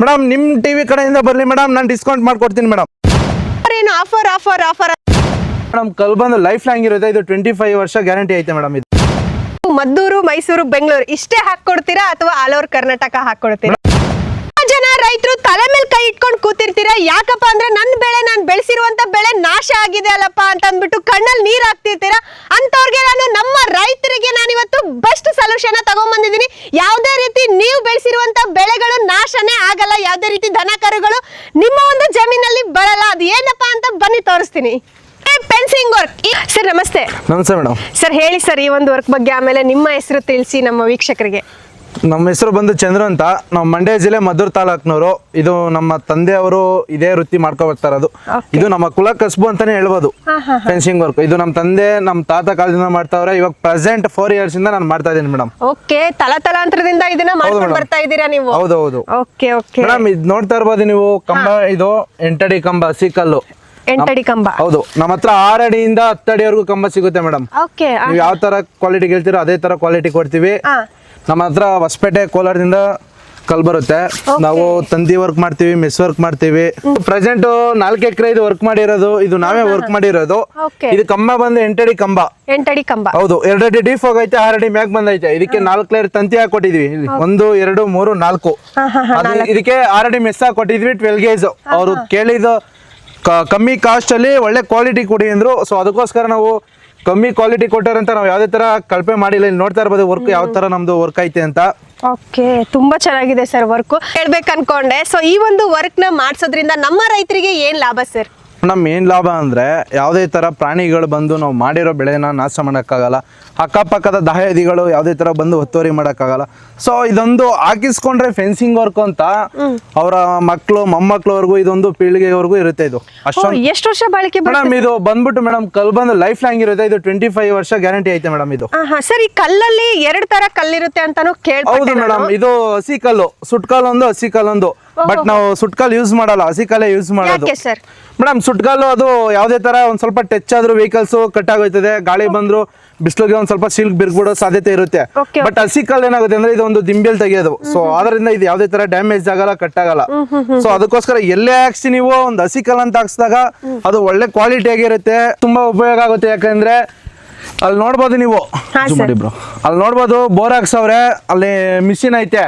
Madam ನಿಮ್ TV ಕಡೆಯಿಂದ ಬರ್ಲಿ ಮೇಡಮ್ ನಾನು ಡಿಸ್ಕೌಂಟ್ ಮಾಡ್ಕೊಡ್ತೀನಿ ಮೇಡಮ್ ಏನು ಆಫರ್ ಆಫರ್ ಆಫರ್ ಮೇಡಮ್ ಕಲ್ ಬಂದು ಲೈಫ್ ಲಾಂಗ್ ಇರುತ್ತೆ. ಇದು ಟ್ವೆಂಟಿ ಫೈವ್ ವರ್ಷ ಗ್ಯಾರಂಟಿ ಐತೆ ಮೇಡಮ್ ಇದು. ಮದ್ದೂರು ಮೈಸೂರು ಬೆಂಗಳೂರು ಇಷ್ಟೇ ಹಾಕೊಡ್ತೀರಾ ಅಥವಾ ಆಲ್ ಓವರ್ ಕರ್ನಾಟಕ ಹಾಕೊಡ್ತೀರಾ ಜನ ರೈತರು ತಲೆ ಮೇಲೆ ಕೈ ಇಟ್ಕೊಂಡು ಕೂತಿರ್ತೀರಾ ಯಾಕಪ್ಪ ಅಂದ್ರೆ ನನ್ನ ಬೆಳೆ ನಾನು ಬೆಳೆಸಿರುವಂತ ಬೆಳೆ ನಾಶ ಆಗಿದೆ ಅಲ್ಲಪ್ಪ ಅಂತ ಅಂದ್ಬಿಟ್ಟು ಕಣ್ಣಲ್ಲಿ ನೀರ್ ಹಾಕ್ತಿರ್ತೀರಾ? ಅಂತವ್ರಿಗೆ ನಾನು ನಮ್ಮ ರೈತರಿಗೆ ನಾನು ಇವತ್ತು ಬೆಸ್ಟ್ ಸೊಲ್ಯೂಷನ್ ತಗೊಂಡ್ಬಂದಿದ್ದೀನಿ ಯಾವುದೇ ರೀತಿ ನೀವು ಬೆಳೆಸಿರುವಂತ ಬೆಳೆಗಳು ನಾಶನೇ ಆಗಲ್ಲ ಯಾವುದೇ ರೀತಿ ದನ ಕರುಗಳು ನಿಮ್ಮ ಒಂದು ಜಮೀನಲ್ಲಿ ಬರಲ್ಲ ಅದು ಏನಪ್ಪ ಅಂತ ಬನ್ನಿ ತೋರಿಸ್ತೀನಿ. ಫೆನ್ಸಿಂಗ್ ವರ್ಕ್ ಸರ್ ನಮಸ್ತೆ. ನಮಸ್ತೆ ಮೇಡಮ್. ಸರ್ ಹೇಳಿ ಸರ್ ಈ ಒಂದು ವರ್ಕ್ ಬಗ್ಗೆ ಆಮೇಲೆ ನಿಮ್ಮ ಹೆಸರು ತಿಳಿಸಿ ನಮ್ಮ ವೀಕ್ಷಕರಿಗೆ. ನಮ್ಮ ಹೆಸರು ಬಂದು ಚಂದ್ರ ಅಂತ. ನಾವು ಮಂಡ್ಯ ಜಿಲ್ಲೆ ಮದ್ದೂರು ತಾಲೂಕ್ನವರು. ಇದು ನಮ್ಮ ತಂದೆಯವರು ಇದೇ ವೃತ್ತಿ ಇರೋದು. ಇದು ನಮ್ಮ ಕುಲ ಕಸಬು ಅಂತಾನೆ ಹೇಳ್ಬೋದು. ಫೆನ್ಸಿಂಗ್ ವರ್ಕ್ ಇದು ನಮ್ಮ ತಂದೆ ನಮ್ಮ ತಾತ ಕಾಲದಿಂದ ಮಾಡ್ತಾವ್ರೆ. ಇವಾಗ ಪ್ರೆಸೆಂಟ್ ಫೋರ್ ಇಯರ್ಸ್ ಇಂದ ನಾನು ಮಾಡ್ತಾ ಇದ್ದೀನಿ ಮೇಡಮ್. ಓಕೆ ತಲತಲಾಂತರದಿಂದ ಇದನ್ನ ಮಾಡ್ಕೊಂಡು ಬರ್ತಾ ಇದ್ದೀರಾ ನೀವು? ಹೌದು ಹೌದು ಓಕೆ ಓಕೆ ಮೇಡಮ್ ಇದು ನೋಡ್ತಾ ಇರ್ಬೋದು ನೀವು ಕಂಬ ಇದು ಎಂಟಡಿ ಕಂಬ ಸಿಕಲ್ಲು ಎಂಟಡಿ ಕಂಬ. ಹೌದು. ನಮ್ಮ ಹತ್ರ ಆರಡಿಯಿಂದ ಅಡಿಯಿಂದ ಹತ್ತು ಅಡಿವರೆಗೂ ಕಂಬ ಸಿಗುತ್ತೆ ಮೇಡಮ್. ಓಕೆ ನೀವು ಯಾವ ತರ ಕ್ವಾಲಿಟಿ ಹೇಳ್ತೀರೋ ಅದೇ ತರ ಕ್ವಾಲಿಟಿ ಕೊಡ್ತೀವಿ. ನಮ್ಮ ಹತ್ರ ಹೊಸಪೇಟೆ ಕೋಲಾರದಿಂದ ಕಲ್ ಬರುತ್ತೆ. ನಾವು ತಂದಿ ವರ್ಕ್ ಮಾಡ್ತೀವಿ ಮೆಸ್ ವರ್ಕ್ ಮಾಡ್ತೀವಿ. ಪ್ರೆಸೆಂಟ್ ನಾಲ್ಕು ಎಕರೆ ಇದು ವರ್ಕ್ ಮಾಡಿರೋದು ಇದು ನಾವೇ ವರ್ಕ್ ಮಾಡಿರೋದು. ಇದು ಕಂಬ ಬಂದು ಎಂಟಡಿ ಕಂಬ. ಎಂಟಡಿ ಕಂಬ. ಹೌದು ಎರಡಡಿ ಡೀಫ್ ಹೋಗೈತೆ ಆರಡಿ ಮ್ಯಾಕ್ ಮ್ಯಾಗ್ ಬಂದೈತೆ. ಇದಕ್ಕೆ ನಾಲ್ಕು ಲೇಯರ್ ತಂತಿ ಹಾಕೊಟ್ಟಿದ್ವಿ. ಒಂದು ಎರಡು ಮೂರು ನಾಲ್ಕು. ಇದಕ್ಕೆ ಆರಡಿ ಮೆಸ್ ಹಾಕೊಟ್ಟಿದ್ವಿ ಟ್ವೆಲ್ ಗೇಜ್ ಅವರು ಕೇಳಿದ ಕಮ್ಮಿ ಕಾಸ್ಟ್ ಅಲ್ಲಿ ಒಳ್ಳೆ ಕ್ವಾಲಿಟಿ ಕೊಡಿ ಅಂದ್ರು. ಸೊ ಅದಕ್ಕೋಸ್ಕರ ನಾವು ಕಮ್ಮಿ ಕ್ವಾಲಿಟಿ ಕೊಟ್ಟಾರಂತ ನಾವು ಯಾವುದೇ ತರ ಕಳಪೆ ಮಾಡಿಲ್ಲ. ಇಲ್ಲಿ ನೋಡ್ತಾ ಇರ್ಬೋದು ವರ್ಕ್ ಯಾವ ತರ ನಮ್ದು ವರ್ಕ್ ಐತೆ ಅಂತ. ಓಕೆ ತುಂಬಾ ಚೆನ್ನಾಗಿದೆ ಸರ್ ವರ್ಕ್ ಹೇಳ್ಬೇಕು ಅನ್ಕೊಂಡೆ. ಸೊ ಈ ಒಂದು ವರ್ಕ್ನ ಮಾಡಿಸೋದ್ರಿಂದ ನಮ್ಮ ರೈತರಿಗೆ ಏನ್ ಲಾಭ ಸರ್? ನಮ್ಮ ಏನು ಲಾಭ ಅಂದ್ರೆ ಯಾವುದೇ ಥರ ಪ್ರಾಣಿಗಳು ಬಂದು ನಾವು ಮಾಡಿರೋ ಬೆಳೆನ ನಾಶ ಮಾಡೋಕ್ಕಾಗಲ್ಲ. ಅಕ್ಕಪಕ್ಕದ ದಾಹದಿಗಳು ಯಾವುದೇ ಥರ ಬಂದು ಒತ್ತುವರಿ ಮಾಡೋಕ್ಕಾಗಲ್ಲ. ಸೊ ಇದೊಂದು ಹಾಕಿಸ್ಕೊಂಡ್ರೆ ಫೆನ್ಸಿಂಗ್ ವರ್ಕ್ ಅಂತ ಅವರ ಮಕ್ಕಳು ಮೊಮ್ಮಕ್ಳವರೆಗೂ ಇದೊಂದು ಪೀಳಿಗೆವರೆಗೂ ಇರುತ್ತೆ ಇದು. ಅಷ್ಟೊಂದು. ಎಷ್ಟು ವರ್ಷ ಬಾಳಿಕೆ ಮೇಡಮ್ ಇದು ಬಂದ್ಬಿಟ್ಟು ಮೇಡಮ್ ಕಲ್ ಬಂದು ಲೈಫ್ ಲಾಂಗ್ ಇರುತ್ತೆ. ಇದು ಟ್ವೆಂಟಿ ಫೈವ್ ವರ್ಷ ಗ್ಯಾರಂಟಿ ಐತೆ ಮೇಡಮ್ ಇದು. ಸರ್ ಈ ಕಲ್ಲಲ್ಲಿ ಎರಡು ತರ ಕಲ್ಲಿರುತ್ತೆ ಅಂತಾನು ಹೌದು ಕೇಳ್ಪಟ್ಟೆ ಮೇಡಮ್ ಇದು ಹಸಿ ಕಲ್ಲು. ಸುಟ್ಕಲ್ ಒಂದು ಹಸಿ ಕಲ್ಲೊಂದು. ಬಟ್ ನಾವು ಸುಟ್ಕಲ್ ಯೂಸ್ ಮಾಡಲ್ಲ ಹಸಿ ಕಲ್ಲೇ ಯೂಸ್ ಮಾಡೋದು. ಯಾಕೆ ಸರ್? ಮೇಡಮ್ ಸುಟ್ಕಲ್ಲು ಅದು ಯಾವುದೇ ತರ ಒಂದ್ ಸ್ವಲ್ಪ ಟಚ್ ಆದ್ರೂ ವೆಹಿಕಲ್ಸ್ ಕಟ್ ಆಗೋಯ್ತದೆ ಗಾಳಿ ಬಂದ್ರು ಬಿಸಿಲಿಗೆ ಒಂದ್ ಸ್ವಲ್ಪ ಸಿಲ್ಕ್ ಬಿರ್ಬಿಡೋ ಸಾಧ್ಯತೆ ಇರುತ್ತೆ. Okay, ಬಟ್ ಹಸಿಕಲ್ ಏನಾಗುತ್ತೆ ಅಂದ್ರೆ ಇದು ಒಂದು ದಿಂಬೆಲ್ ತೆಗೆಯೋದು. ಸೊ ಅದರಿಂದ ಇದು ಯಾವುದೇ ತರ ಡ್ಯಾಮೇಜ್ ಆಗಲ್ಲ ಕಟ್ ಆಗಲ್ಲ. ಸೊ ಅದಕ್ಕೋಸ್ಕರ ಎಲ್ಲೇ ಹಾಕ್ಸಿ ನೀವು ಒಂದು ಹಸಿ ಕಲ್ಲು ಅಂತ ಹಾಕ್ಸಿದಾಗ ಅದು ಒಳ್ಳೆ ಕ್ವಾಲಿಟಿ ಆಗಿರುತ್ತೆ. ತುಂಬಾ ಉಪಯೋಗ ಆಗುತ್ತೆ. ಯಾಕಂದ್ರೆ ಅಲ್ಲಿ ನೋಡ್ಬೋದು ನೀವು. ಹಾ, Zoom sir. ಮಾಡಿ ಬ್ರೋ. ಅಲ್ಲಿ ನೋಡ್ಬೋದು ಬೋರ್ ಹಾಕ್ಸವ್ರೆ ಅಲ್ಲಿ ಮಿಷಿನ್ ಐತೆ.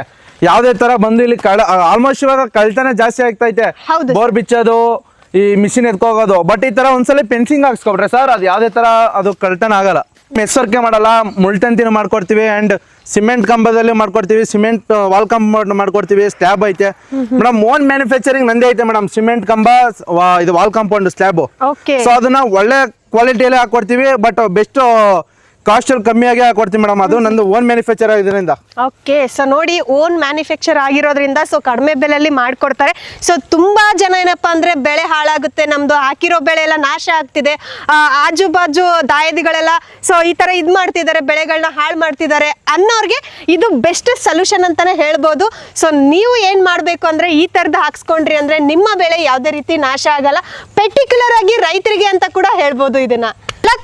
ಯಾವುದೇ ತರ ಬಂದು ಇಲ್ಲಿ ಕಳ ಆಲ್ಮೋಸ್ಟ್ ಇವಾಗ ಕಳ್ತನ ಜಾಸ್ತಿ ಆಗ್ತೈತೆ. ಬೋರ್ ಬಿಚ್ಚೋದು ಈ ಮಿಷಿನ್ ಎತ್ಕೋಗೋದು ಬಟ್ ಈ ತರ ಒಂದ್ಸಲ ಪೆನ್ಸಿಂಗ್ ಹಾಕ್ಸ್ಕೊಬ್ರೆ ಸರ್ ಅದು ಯಾವ್ದೇ ತರ ಅದು ಕಳ್ತನ ಆಗಲ್ಲ. ಮೆಸ್ವರ್ಕೆ ಮಾಡಲ್ಲ ಮುಳ್ತಂತಿನ ಮಾಡ್ಕೊಡ್ತೀವಿ ಅಂಡ್ ಸಿಮೆಂಟ್ ಕಂಬದಲ್ಲಿ ಮಾಡ್ಕೊಡ್ತೀವಿ ಸಿಮೆಂಟ್ ವಾಲ್ ಕಂಬ ಮಾಡ್ಕೊಡ್ತೀವಿ ಸ್ಲ್ಯಾಬ್ ಐತೆ. ಮೇಡಮ್ ಓನ್ ಮ್ಯಾನುಫ್ಯಾಕ್ಚರಿಂಗ್ ನಂದೇ ಐತೆ ಮೇಡಮ್ ಸಿಮೆಂಟ್ ಕಂಬ ಇದು ವಾಲ್ ಕಾಂಪೌಂಡ್ ಸ್ಲ್ಯಾಬ್ ಸೊ ಅದನ್ನ ಒಳ್ಳೆ ಕ್ವಾಲಿಟಿಯಲ್ಲಿ ಹಾಕೊಡ್ತೀವಿ ಬಟ್ ಬೆಸ್ಟ್ ಕಾಸ್ಟ್ ಅಲ್ಲಿ ಕಮ್ಮಿಯಾಗಿ ಕೊಡ್ತೀನಿ ಮೇಡಮ್ ಅದು. ನಂದು ಓನ್ ಮ್ಯಾನುಫ್ಯಾಕ್ಚರ್ ಆಗಿರೋದ್ರಿಂದ. ಓಕೆ ಸೊ ನೋಡಿ ಓನ್ ಮ್ಯಾನುಫ್ಯಾಕ್ಚರ್ ಆಗಿರೋದ್ರಿಂದ ಸೊ ಕಡಿಮೆ ಬೆಲೆಯಲ್ಲಿ ಮಾಡಿಕೊಡ್ತಾರೆ. ಸೊ ತುಂಬಾ ಜನ ಏನಪ್ಪಾ ಅಂದ್ರೆ ಬೆಳೆ ಹಾಳಾಗುತ್ತೆ ನಮ್ದು ಹಾಕಿರೋ ಬೆಳೆ ಎಲ್ಲ ನಾಶ ಆಗ್ತಿದೆ. ಆಜು ಬಾಜು ದಾಯದಿಗಳೆಲ್ಲ ಸೊ ಈ ತರ ಇದ್ ಮಾಡ್ತಿದ್ದಾರೆ ಬೆಳೆಗಳನ್ನ ಹಾಳು ಮಾಡ್ತಿದ್ದಾರೆ ಅನ್ನೋರ್ಗೆ ಇದು ಬೆಸ್ಟ್ ಸೊಲ್ಯೂಷನ್ ಅಂತಾನೆ ಹೇಳ್ಬೋದು. ಸೊ ನೀವು ಏನ್ ಮಾಡ್ಬೇಕು ಅಂದ್ರೆ ಈ ತರದ್ ಹಾಕ್ಸ್ಕೊಂಡ್ರಿ ಅಂದ್ರೆ ನಿಮ್ಮ ಬೆಳೆ ಯಾವುದೇ ರೀತಿ ನಾಶ ಆಗಲ್ಲ. ಪರ್ಟಿಕ್ಯುಲರ್ ಆಗಿ ರೈತರಿಗೆ ಅಂತ ಕೂಡ ಹೇಳ್ಬೋದು ಇದನ್ನ.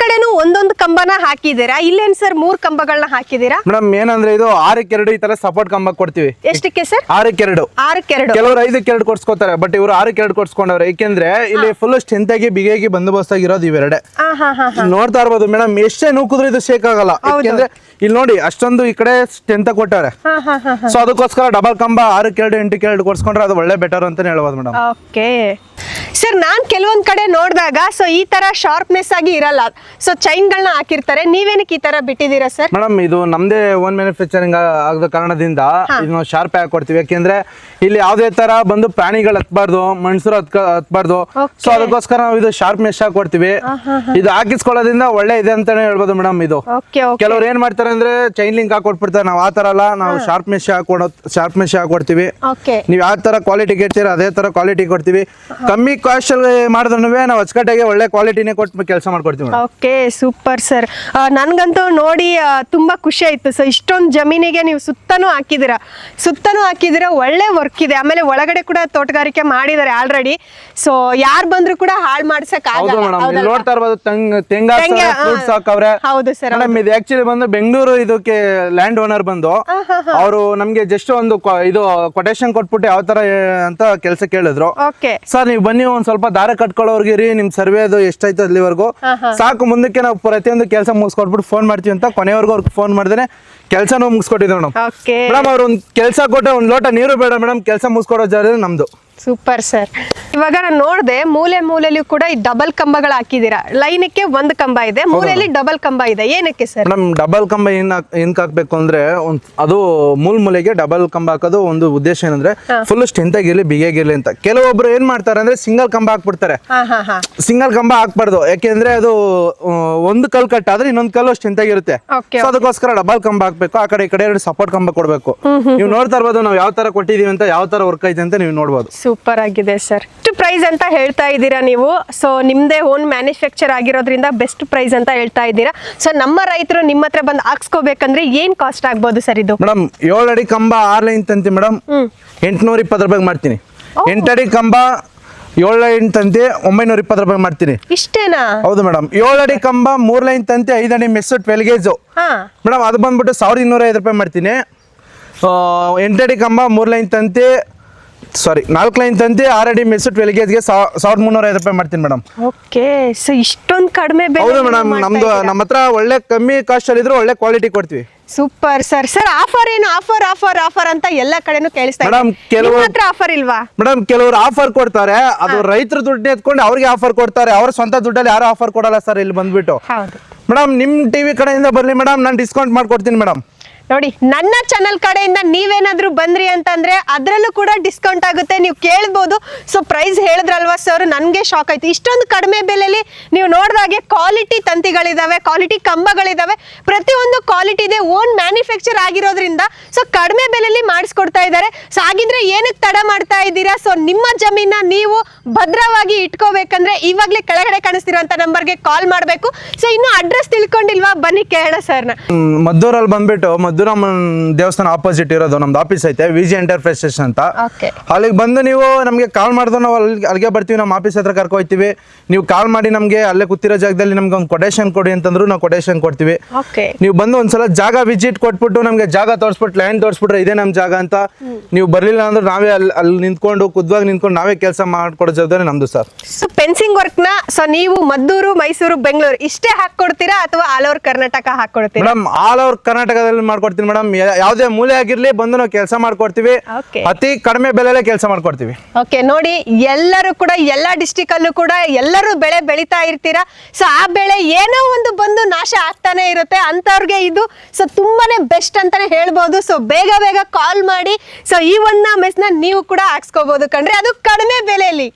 ಕಡೆನೂ ಒಂದೊಂದು ಕಂಬನ ಹಾಕಿದೀರಾ ಇಲ್ಲೇನ್ ಸರ್ ಮೂರ್ ಕಂಬಗಳನ್ನ ಹಾಕಿದೀರಾ ಮೇಡಮ್ ಏನಂದ್ರೆ ಇದು ಆರಕ್ಕೆ ಎರಡು ಈ ತರ ಸಪೋರ್ಟ್ ಕಂಬ ಕೊಡ್ತೀವಿ. ಎಷ್ಟಕ್ಕೆ ಸರ್? ಆರಕ್ಕೆ ಎರಡು ಆರಕ್ಕೆ ಎರಡು ಕೆಲವರು ಐದಕ್ಕೆ ಎರಡು ಕೊಡ್ಸ್ಕೊತಾರೆ ಬಟ್ ಇವರು ಆರಕ್ಕೆ ಎರಡು ಕೊಡ್ಸ್ಕೊಂಡವ್ರೆ. ಏಕೆಂದ್ರೆ ಇಲ್ಲಿ ಫುಲ್ ಸ್ಟ್ರೆಂತ್ ಆಗಿ ಬಿಗಿಯಾಗಿ ಬಂದೋಬಸ್ತ್ ಆಗಿರೋದು ಇವೆರಡೆ. ನೋಡ್ತಾ ಇರ್ಬೋದು ಮೇಡಮ್ ಎಷ್ಟೇ ನೂಕಿದ್ರು ಇದು ಶೇಕ್ ಆಗಲ್ಲ. ಯಾಕೆಂದ್ರೆ ಇಲ್ಲಿ ನೋಡಿ ಅಷ್ಟೊಂದು ಈ ಕಡೆ ಸ್ಟ್ರೆಂತ್ ಹಾ ಸೊ ಅದಕ್ಕೋಸ್ಕರ ಡಬಲ್ ಕಂಬ ಆರಕ್ಕೆ ಎರಡು ಎಂಟಕ್ಕೆ ಎರಡು ಕೊಡ್ಸ್ಕೊಂಡ್ರೆ ಅದು ಒಳ್ಳೆ ಬೆಟರ್ ಅಂತಾನೆ ಹೇಳ್ಬೋದು ಮೇಡಮ್. ಓಕೆ ಸರ್ ನಾನ್ ಕೆಲವೊಂದ್ ಕಡೆ ನೋಡಿದಾಗ ಸೊ ಈ ತರ ಶಾರ್ಪ್ನೆಸ್ ಆಗಿ ಇರಲ್ಲ. ಸೊ ಚೈನ್ಗಳನ್ನ ಹಾಕಿರ್ತಾರೆ. ನೀವೇನಕ್ಕೆ ಈ ತರ ಬಿಟ್ಟಿದ್ದೀರಾ ಸರ್ ಮೇಡಮ್ ಇದು ನಮ್ದೇ ಓನ್ ಮ್ಯಾನುಫ್ಯಾಕ್ಚರಿಂಗ್ ಆಗದ ಕಾರಣದಿಂದ ಇದನ್ನು ಶಾರ್ಪ್ ಆಗಿ ಕೊಡ್ತೀವಿ. ಯಾಕೆಂದ್ರೆ ಇಲ್ಲಿ ಯಾವುದೇ ತರ ಬಂದು ಪ್ರಾಣಿಗಳು ಹತ್ಬಾರ್ದು ಮನುಷ್ಯರು ಹತ್ಕ ಹತ್ಬಾರ್ದು. ಸೊ ಅದಕ್ಕೋಸ್ಕರ ನಾವು ಇದು ಶಾರ್ಪ್ ಮೆಶ್ ಹಾಕಿ ಕೊಡ್ತೀವಿ ಇದು ಹಾಕಿಸ್ಕೊಳ್ಳೋದ್ರಿಂದ ಒಳ್ಳೆ ಇದೆ ಅಂತಾನೆ ಹೇಳ್ಬೋದು ಮೇಡಮ್ ಇದು. ಕೆಲವ್ರು ಏನ್ ಮಾಡ್ತಾರೆ ಅಂದ್ರೆ ಚೈನ್ ಲಿಂಕ್ ಹಾಕೊಟ್ಬಿಡ್ತಾರೆ ನಾವು ಆ ತರ ಅಲ್ಲ ನಾವು ಶಾರ್ಪ್ ಮೆಶ್ ಹಾಕೊಡೋ ಶಾರ್ಪ್ ಮೆಶ್ ಹಾಕೊಡ್ತೀವಿ ನೀವು ಯಾವ ತರ ಕ್ವಾಲಿಟಿ ಕೇಳ್ತೀರಾ ಅದೇ ತರ ಕ್ವಾಲಿಟಿ ಕೊಡ್ತೀವಿ. ಕಮ್ಮಿ ಕಾಸ್ಟ್ ಅಲ್ಲಿ ಮಾಡಿದ್ರು ನಾವು ಅಚ್ಚುಕಟ್ಟಾಗಿ ಒಳ್ಳೆ ಕ್ವಾಲಿಟಿನೇ ಕೊಟ್ಟು ಕೆಲಸ ಮಾಡ್ಕೊಡ್ತೀವಿ ಓಕೆ ಸೂಪರ್ ಸರ್ ನನಗಂತೂ ನೋಡಿ ಆ, ತುಂಬಾ ಖುಷಿ ಆಯ್ತು ಸೊ ಇಷ್ಟೊಂದು ಜಮೀನಿಗೆ ನೀವು ಸುತ್ತನೂ ಹಾಕಿದ್ದೀರಾ. ಸುತ್ತನೂ ಹಾಕಿದ್ದೀರಾ ಒಳ್ಳೆ ವರ್ಕ್ ಇದೆ. ಆಮೇಲೆ ಒಳಗಡೆ ಕೂಡ ತೋಟಗಾರಿಕೆ ಮಾಡಿದ್ದಾರೆ ಆಲ್ರೆಡಿ ಸೊ ಯಾರು ಬಂದ್ರು ಕೂಡ ಹಾಳು ಮಾಡ್ಸಕ್ ಹೌದು ಮೇಡಮ್? ನೋಡ್ತಾ ಇರ್ಬೋದು ತಂಗ್ ತೆಂಗ ತೆಂಗ, ಫ್ರೂಟ್ಸ್ ಹಾಕವ್ರೆ. ಹೌದು sir, ಮೇಡಮ್ ಇದು ಆಕ್ಚುಲಿ ಬಂದು ಬೆಂಗಳೂರು ಇದಕ್ಕೆ ಲ್ಯಾಂಡ್ ಓನರ್ ಬಂದು ಅವರು ನಮ್ಗೆ ಜಸ್ಟ್ ಒಂದು ಕೊ- ಇದು ಕೊಟೇಶನ್ ಕೊಟ್ಬಿಟ್ಟು ಯಾವ ತರ ಏ- ಅಂತ ಕೆಲಸ ಕೇಳಿದ್ರು. ಓಕೆ ಸರ್ ನೀವು ಬನ್ನಿ ಒಂದ್ ಸ್ವಲ್ಪ ದಾರ ಕಟ್ಕೊಳ್ಳೋರ್ಗೆ ರೀ ನಿಮ್ ಸರ್ವೆ ಅದು ಎಷ್ಟಾಯ್ತು ಅಲ್ಲಿವರೆಗೂ. ಸಾಕು ಮುಂದಕ್ಕೆ ನಾವು ಪ್ರತಿಯೊಂದು ಕೆಲಸ ಮುಗಿಸ್ಕೊಟ್ಬಿಟ್ಟು ಫೋನ್ ಮಾಡ್ತೀವಿ ಅಂತ ಕೊನೆವರೆಗೂ ಅವ್ರಿಗೆ ಫೋನ್ ಮಾಡಿದ್ರೆ ಕೆಲಸನೂ ಮುಗಿಸ್ಕೊಟ್ಟಿದ್ರು ಮೇಡಮ್. ಮೇಡಮ್ ಅವ್ರು ಒಂದ್ ಕೆಲಸ ಕೊಟ್ಟರೆ ಒಂದ್ ಲೋಟ ನೀರು ಬೇಡ ಮೇಡಮ್ ಕೆಲಸ ಮುಗಿಸ್ಕೊಡೋ ಜಾಗ ನಮ್ದು. ಸೂಪರ್ ಸರ್ ಇವಾಗ ನಾನು ನೋಡಿದೆ ಮೂಲೆ ಮೂಲೆಯಲ್ಲಿ ಕೂಡ ಈ ಡಬಲ್ ಕಂಬಗಳು ಹಾಕಿದ್ದೀರಾ? ಲೈನಕ್ಕೆ ಒಂದು ಕಂಬ ಇದೆ ಮೂಲೆಯಲ್ಲಿ ಡಬಲ್ ಕಂಬ ಇದೆ. ಏನಕ್ಕೆ ಸರ್? ನಮ್ ಡಬಲ್ ಕಂಬ ಏನ್ ಹಾಕ್- ಏನಕ್ಕೆ ಹಾಕ್ಬೇಕು ಅಂದ್ರೆ ಒಂದ್ ಅದು ಮೂಲ್ ಮೂಲೆಗೆ ಡಬಲ್ ಕಂಬ ಹಾಕೋದು ಒಂದು ಉದ್ದೇಶ ಏನಂದ್ರೆ ಫುಲ್ ಸ್ಟ್ರೆಂತ್ ಆಗಿರ್ಲಿ ಬಿಗಿಯಾಗಿರ್ಲಿ ಅಂತ. ಕೆಲವೊಬ್ರು ಏನ್ ಮಾಡ್ತಾರೆ ಅಂದ್ರೆ ಸಿಂಗಲ್ ಕಂಬ ಹಾಕ್ಬಿಡ್ತಾರೆ. ಹಾ ಹಾ ಹಾ. ಸಿಂಗಲ್ ಕಂಬ ಹಾಕ್ಬಾರ್ದು. ಯಾಕೆಂದ್ರೆ ಅದು ಆ, ಒಂದು ಕಲ್ ಕಟ್ ಆದ್ರೆ ಇನ್ನೊಂದು ಕಲ್ಲು ಸ್ಟ್ರೆಂತ್ ಆಗಿರುತ್ತೆ Okay, ಸೊ ಅದಕ್ಕೋಸ್ಕರ ಡಬಲ್ ಕಂಬ ಹಾಕ್ಬೇಕು. ಆ ಕಡೆ ಈ ಕಡೆ ಎರಡು ಸಪೋರ್ಟ್ ಕಂಬ ಕೊಡ್ಬೇಕು. ನೀವು ನೋಡ್ತಾ ಇರ್ಬೋದು ನಾವು ಯಾವ ತರ ಕೊಟ್ಟಿದೀವಿ ಅಂತ ಯಾವ ತರ ವರ್ಕ್ ಐತೆ ಅಂತ ನೀವು ನೋಡ್ಬೋದು. ಸೂಪರ್ ಆಗಿದೆ ಸರ್ ಎಷ್ಟು ಪ್ರೈಸ್ ಅಂತ ಹೇಳ್ತಾ ಇದ್ದೀರಾ ನೀವು? ಸೊ ನಿಮ್ಮದೇ ಓನ್ ಮ್ಯಾನುಫ್ಯಾಕ್ಚರ್ ಆಗಿರೋದ್ರಿಂದ ಬೆಸ್ಟ್ ಪ್ರೈಸ್ ಅಂತ ಹೇಳ್ತಾ ಇದ್ದೀರಾ. ಸೊ ನಮ್ಮ ರೈತರು ನಿಮ್ಮ ಹತ್ರ ಬಂದು ಹಾಕ್ಸ್ಕೋಬೇಕಂದ್ರೆ ಏನು ಕಾಸ್ಟ್ ಆಗ್ಬೋದು ಸರ್ ಇದು? ಮೇಡಮ್ ಏಳು ಅಡಿ ಕಂಬ ಆರ್ ಲೈನ್ ತಂತಿ ಮೇಡಮ್. ಎಂಟುನೂರ ಇಪ್ಪತ್ತು ರೂಪಾಯಿಗೆ ಮಾಡ್ತೀನಿ. ಎಂಟಡಿ ಕಂಬ ಏಳು ಲೈನ್ ತಂತಿ ಒಂಬೈನೂರ ಇಪ್ಪತ್ತು ರೂಪಾಯಿ ಮಾಡ್ತೀನಿ. ಇಷ್ಟೇನಾ? ಹೌದು ಮೇಡಮ್. ಏಳು ಅಡಿ ಕಂಬ ಮೂರ್ ಲೈನ್ ತಂತಿ ಐದು ಅಡಿ ಮೆಸ್ಸು ಟ್ವೆಲ್ ಗೇಜು ಹಾ. ಮೇಡಮ್ ಅದು ಬಂದ್ಬಿಟ್ಟು ಸಾವಿರದ ಇನ್ನೂರ ಐದು ರೂಪಾಯಿ ಮಾಡ್ತೀನಿ ಎಂಟಡಿ ಕಂಬ ಮೂರ್ ಲೈನ್ ತಂತಿ ಸಾರಿ ನಾಲ್ಕು ಲೈನ್ ತಂತಿ ಆರ್ ಅಡಿ ಮೆಸ್ಸು ಟ್ವೆಲ್ ಗೇಜ್ಗೆ ಸಾವಿರದ ಮುನ್ನೂರ ಐದು ರೂಪಾಯಿ ಮಾಡ್ತೀನಿ ಮೇಡಮ್ ಓಕೆ ಸೊ ಇಷ್ಟೊಂದು ಕಡಿಮೆ ಹೌದು ಮೇಡಮ್ ನಮ್ದು ನಮ್ಮ ಹತ್ರ ಒಳ್ಳೆ ಕಮ್ಮಿ ಕಾಸ್ಟ್ ಅಲ್ಲಿ ಇದ್ರು ಒಳ್ಳೆ ಕ್ವಾಲಿಟಿ ಕೊಡ್ತೀವಿ. ಸೂಪರ್ ಸರ್ ಸರ್ ಆಫರ್ ಏನು? ಆಫರ್ ಆಫರ್ ಆಫರ್ ಅಂತ ಎಲ್ಲ ಕಡೆನೂ ಕೇಳಿಸ್ತಾ ಮೇಡಮ್ ಕೆಲವರು ಕೆಲವು- ಹತ್ರ ಆಫರ್ ಇಲ್ವಾ? ಮೇಡಮ್ ಕೆಲವರು ಆಫರ್ ಕೊಡ್ತಾರೆ ಅದು ರೈತರ ದುಡ್ಡು ಎತ್ಕೊಂಡು ಅವ್ರಿಗೆ ಆಫರ್ ಕೊಡ್ತಾರೆ ಅವ್ರ ಸ್ವಂತ ದುಡ್ಡಲ್ಲಿ ಯಾರು ಆಫರ್ ಕೊಡಲ್ಲ ಸರ್ ಇಲ್ಲಿ ಬಂದ್ಬಿಟ್ಟು. ಮೇಡಮ್ ನಿಮ್ಮ ಟಿವಿ ಕಡೆಯಿಂದ ಬರಲಿ ಮೇಡಮ್ ನಾನು ಡಿಸ್ಕೌಂಟ್ ಮಾಡಿಕೊಡ್ತೀನಿ ಮೇಡಮ್ ನೋಡಿ, ನನ್ನ ಚಾನಲ್ ಕಡೆಯಿಂದ ನೀವೇನಾದರೂ ಬಂದ್ರಿ ಅಂತಂದರೆ ಅದರಲ್ಲೂ ಕೂಡ ಡಿಸ್ಕೌಂಟ್ ಆಗುತ್ತೆ, ನೀವು ಕೇಳ್ಬೋದು. ಸೊ ಪ್ರೈಸ್ ಹೇಳಿದ್ರಲ್ವಾ ಸರ್ ನನಗೆ ಶಾಕ್ ಆಯ್ತು. ಇಷ್ಟೊಂದು ಕಡಿಮೆ ಬೆಲೆಯಲ್ಲಿ ನೀವು ನೋಡಿದಾಗೆ ಕ್ವಾಲಿಟಿ ತಂತಿಗಳಿದಾವೆ ಕ್ವಾಲಿಟಿ ಕಂಬಗಳಿದಾವೆ. ಪ್ರತಿಯೊಂದು ಕ್ವಾಲಿಟಿ ಇದೆ ಓನ್ ಮ್ಯಾನುಫ್ಯಾಕ್ಚರ್ ಆಗಿರೋದ್ರಿಂದ ಸೊ ಕಡಿಮೆ ಬೆಲೆಯಲ್ಲಿ ಮಾಡಿಸ್ಕೊಡ್ತಾ ಇದ್ದಾರೆ. ಸೊ ಹಾಗಿದ್ರೆ ಏನಕ್ಕೆ ತಡ ಮಾಡ್ತಾ ಇದ್ದೀರಾ? ಸೊ ನಿಮ್ಮ ಜಮೀನ ನೀವು ಭದ್ರವಾಗಿ ಇಟ್ಕೋಬೇಕಂದ್ರೆ ಇವಾಗಲೇ ಕೆಳಗಡೆ ಕಾಣಿಸ್ತಿರೋಂಥ ನಂಬರ್ಗೆ ಕಾಲ್ ಮಾಡಬೇಕು. ಸೊ ಇನ್ನು ಅಡ್ರೆಸ್ ತಿಳ್ಕೊಂಡಿಲ್ವಾ? ಬನ್ನಿ ಕೇಳೋಣ ಸರ್ನ ಮದ್ದೂರಲ್ಲಿ ಬಂದ್ಬಿಟ್ಟು ಮದ್ದೂರಮ್ಮನ್ ದೇವಸ್ಥಾನ ಆಪೋಸಿಟ್ ಇರೋದು ನಮ್ದು ಆಫೀಸ್ ಐತೆ ವಿ ಜಿ ಎಂಟರ್ಪ್ರೈಸಸ್ ಅಂತ. ಓಕೆ ಅಲ್ಲಿಗೆ ಬಂದು ನೀವು ನಮಗೆ ಕಾಲ್ ಮಾಡಿದ್ರೆ ನಾವು ಅಲ್ಲಿ ಅಲ್ಲಿಗೆ ಬರ್ತೀವಿ ನಮ್ಮ ಆಫೀಸ್ ಹತ್ರ ಕರ್ಕೊ ಹೋಗ್ತೀವಿ ನೀವು ಕಾಲ್ ಮಾಡಿ ನಮಗೆ ಅಲ್ಲೇ ಕೂತಿರೋ ಜಾಗದಲ್ಲಿ ನಮ್ಗೆ ಒಂದು ಕೊಟೇಶನ್ ಕೊಡಿ ಅಂತಂದ್ರು ನಾವು ಕೊಟೇಶನ್ ಕೊಡ್ತೀವಿ. ಓಕೆ ನೀವು ಬಂದು ಒಂದ್ಸಲ ಜಾಗ ವಿಸಿಟ್ ಕೊಟ್ಬಿಟ್ಟು ನಮಗೆ ಜಾಗ ತೋರಿಸ್ಬಿಟ್ಟು ಲ್ಯಾಂಡ್ ತೋರಿಸ್ಬಿಟ್ರೆ ಇದೇ ನಮ್ಮ ಜಾಗ ಅಂತ. ನೀವು ಬರಲಿಲ್ಲ ಅಂದ್ರೆ ನಾವೇ ಅಲ್ಲಿ ಅಲ್ಲಿ ನಿಂತ್ಕೊಂಡು ಖುದ್ವಾಗಿ ನಿಂತ್ಕೊಂಡು ನಾವೇ ಕೆಲಸ ಮಾಡ್ಕೊಡೋ ಜವಾಬ್ದಾರಿ ನಮ್ದು ಸರ್ ಫೆನ್ಸಿಂಗ್ ವರ್ಕ್ನ ಸೊ ನೀವು ಮದ್ದೂರು ಮೈಸೂರು ಬೆಂಗಳೂರು ಇಷ್ಟೇ ಹಾಕೊಡ್ತೀರಾ ಅಥವಾ ಆಲ್ ಓವರ್ ಕರ್ನಾಟಕ ಹಾಕೊಡ್ತೀರಾ ಮೇಡಮ್ ಆಲ್ ಓವರ್ ಕರ್ನಾಟಕದಲ್ಲಿ ಮಾಡ್ಕೊಡ್ತೀನಿ ಮೇಡಮ್. ಯಾವುದೇ ಮೂಲೆ ಆಗಿರ್ಲಿ ಬಂದು ನಾವು ಕೆಲಸ ಮಾಡ್ಕೊಡ್ತೀವಿ. Okay. ಅತಿ ಕಡಿಮೆ ಬೆಲೆಯಲ್ಲೇ ಕೆಲಸ ಮಾಡ್ಕೊಡ್ತೀವಿ. ಓಕೆ ನೋಡಿ ಎಲ್ಲರೂ ಕೂಡ ಎಲ್ಲ ಡಿಸ್ಟಿಕ್ ಅಲ್ಲೂ ಕೂಡ ಎಲ್ಲರೂ ಬೆಳೆ ಬೆಳಿತಾ ಇರ್ತೀರಾ? ಸೊ ಆ ಬೆಳೆ ಏನೋ ಒಂದು ಬಂದು ನಾಶ ಆಗ್ತಾನೆ ಇರುತ್ತೆ ಅಂತವ್ರಿಗೆ ಇದು ಸೊ ತುಂಬಾನೇ ಬೆಸ್ಟ್ ಅಂತಾನೆ ಹೇಳ್ಬೋದು. ಸೊ ಬೇಗ ಬೇಗ ಕಾಲ್ ಮಾಡಿ ಸೊ ಈ ಒಂದು ಮೆಸ್ನ ನೀವು ಕೂಡ ಹಾಕ್ಸ್ಕೋಬಹುದು ಕಂಡ್ರೆ ಅದು ಕಡಿಮೆ ಬೆಲೆಯಲ್ಲಿ.